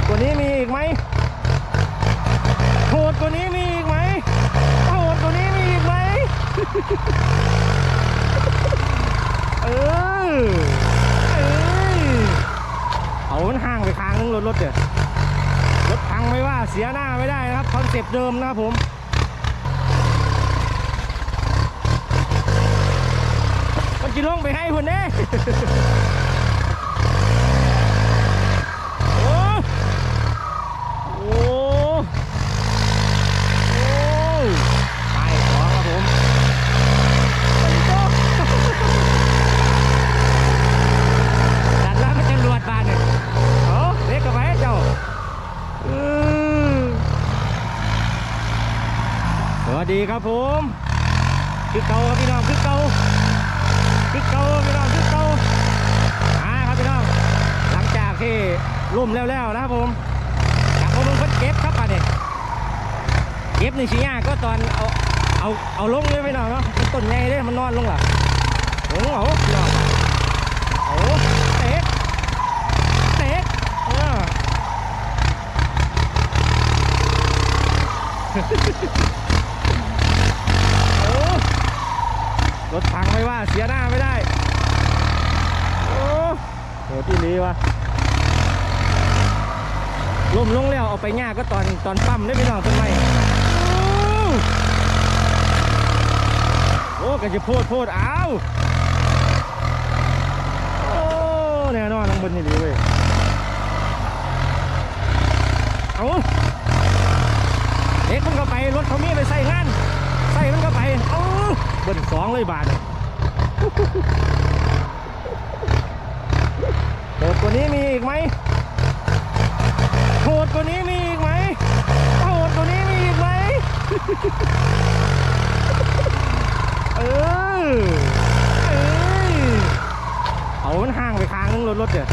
ดกว่านี้มีอีกไหมโหดกว่านี้มีอีกไหมโหดกว่านี้มีอีกไหมเออเออเอามันห่างไปค้างนึงรถรถเดี๋ยวรถพังไม่ว่าเสียหน้าไม่ได้นะครับคอนเซ็ปต์เดิมนะครับผมมันจะลงไปให้คุณเน่ โอ้โอ้โอ้ไปสองครับผมไปโต้ดันแล้วมันจะรวดบานเนี่ยโอ้เล็กกับไปเจ้าอือสวัส ดีครับผมคือเก่าครับพี่น้องคือเก่าคือเก่าพี่น้องคือเก่าอ่าครับพี่น้องหลังจากที่รุ่มแล้วๆนะครับผมจากพวกมึงเพิ่นเก็บครับป่ะเนี่ยเก็บในชี้ยากก็ตอนเอาเอาเอาลงเลยพี่นองเนาะต้นใหญ่เลยมันนอนลงหรอโอ้โหเอาพี่น้องโอ้เตะเตะเออ โอ้รถพังไม่ ว่าเสียหน้าไม่ได้ โอ้โหที่นี้วะล่มลงแล้วเอาไปง่าก็ตอนตอนปั๊มได้พี่น้องต้นไมโอ้โอ้ก็จะโพดโพดอ้าวโอ้แน่นอนทั้งบนนี่ดีเว้ยเอาเอ็กมันก็ไปรถเขามีไปใส่งานใส่มันก็ไปเอ้าบิ้ลสองเลยบาท โหดกว่านี้มีอีกไหมโหดกว่านี้มีอีกไหมโหดกว่านี้มีอีกไหมเออเออเอามันห่างไปค้างนึงรถรถเดี๋ย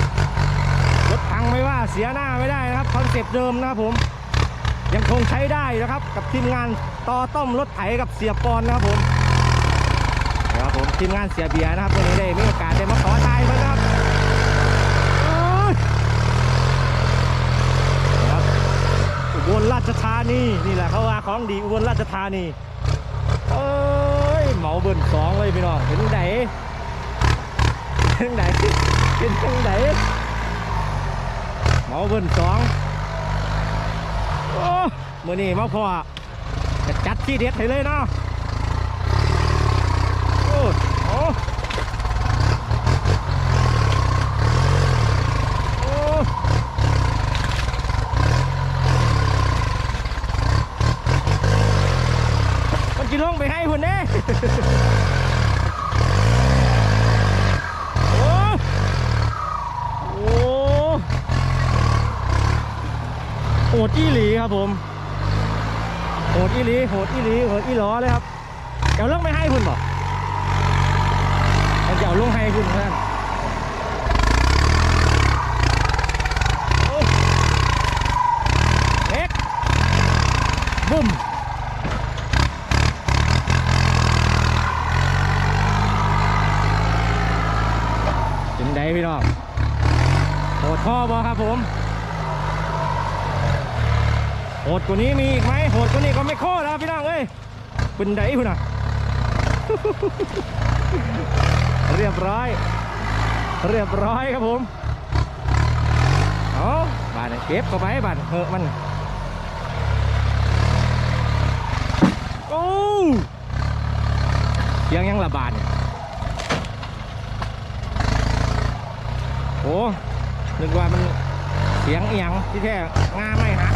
รถพังไม่ว่าเสียหน้าไม่ได้นะครับคอนเซ็ปต์เดิมนะครับผมยังคงใช้ได้นะครับ กับทีมงานต่อต้มรถไถกับเสียปอนนะครับผม นะครับผมทีมงานเสียเบียร์นะครับวันนี้ได้มีโอกาสได้มาขอทายมันนะครับโอ้ยครับอุบลราชธานีนี่แหละเขาว่าของดีอุบลราชธานีเอ้ยเหมาเบิ่นสองเลยพี่น้องเห็นไหนเห็นไหนเห็นทางไหนเหมาเบิ่นสองโอ้มื่อนี้มาพอจะจัดที่เด็ดให้เลยเนาะโอ้โอ้ โอ้มันจะลงไปให้คุณเน่ โอ้โอ้โหดอีหลีครับผม โหดอีหลี โหดอีหลี โหดอีหลอเลยครับ เดี๋ยวลงไปให้คุณบอกเดี๋ยวลงให้คุณเพื่อนอ้เอ็กบุ้มถึงใด พี่น้องโหดพ่อบอครับผมโหดกว่านี้มีอีกไหมโหดกว่านี้ก็ไม่โค่แล้วพี่น้องเอ้ยเป็นไดคุณอะเรียบร้อย เรียบร้อยครับผมเอาบานเก็บเข้าไปบานเหอะมันโอ้เสียังยังระบาดเนี่ย โอ้นึกว่ามันเสียงเอียงที่แท้งาไม่หัก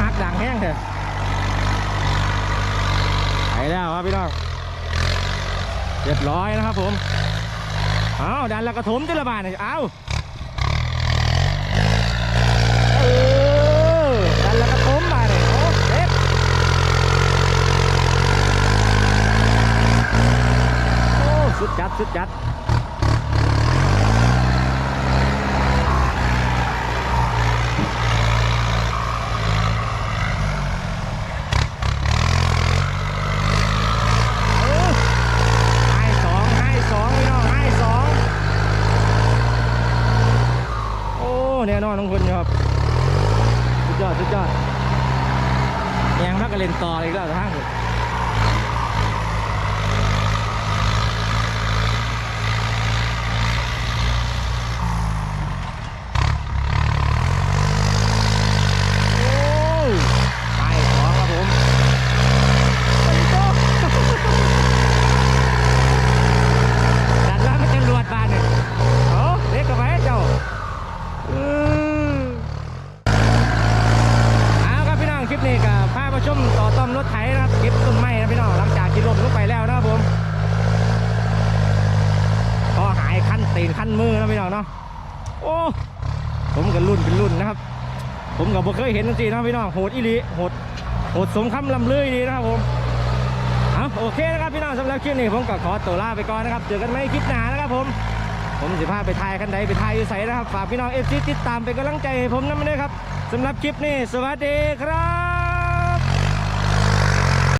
หักดังแห้งเถอะไปแล้วครับพี่น้องเรียบร้อยนะครับผม เอาดันแล้วกระถมที่ระบาดเนี่ยเอาเออดันแล้วก็ต้มมาเลยโอ้เด็ดโอ้สุดจัดสุดจัด น้องคนครับสุดยอดสุดยอดยังพักกระเลนต่ออีกแล้วทั้ง ชมต่อมรถไถนะครับเก็บต้นไม้นะพี่น้องหลังจากที่ลมลงไปแล้วนะครับผมก็หายขั้นตีนขั้นมือนะพี่น้องเนาะโอ้ผมกับรุ่นเป็นรุ่นนะครับ ผมกับบ่เคยเห็นจริงๆนะพี่น้องโหดอีลีโหดโหดสมคำลำลือยดีนะครับผมเอาโอเคนะครับพี่น้องสำหรับคลิปนี้ผมก็ขอตัวลาไปก่อนนะครับเจอกันไม่คลิปหนานะครับผมผมสิพาไปทายคันใดไปทายอยู่ใสนะครับฝากพี่น้องเอฟซีติดตามเป็นกำลังใจให้ผมนั่นไม่ได้ครับสำหรับคลิปนี้สวัสดีครับ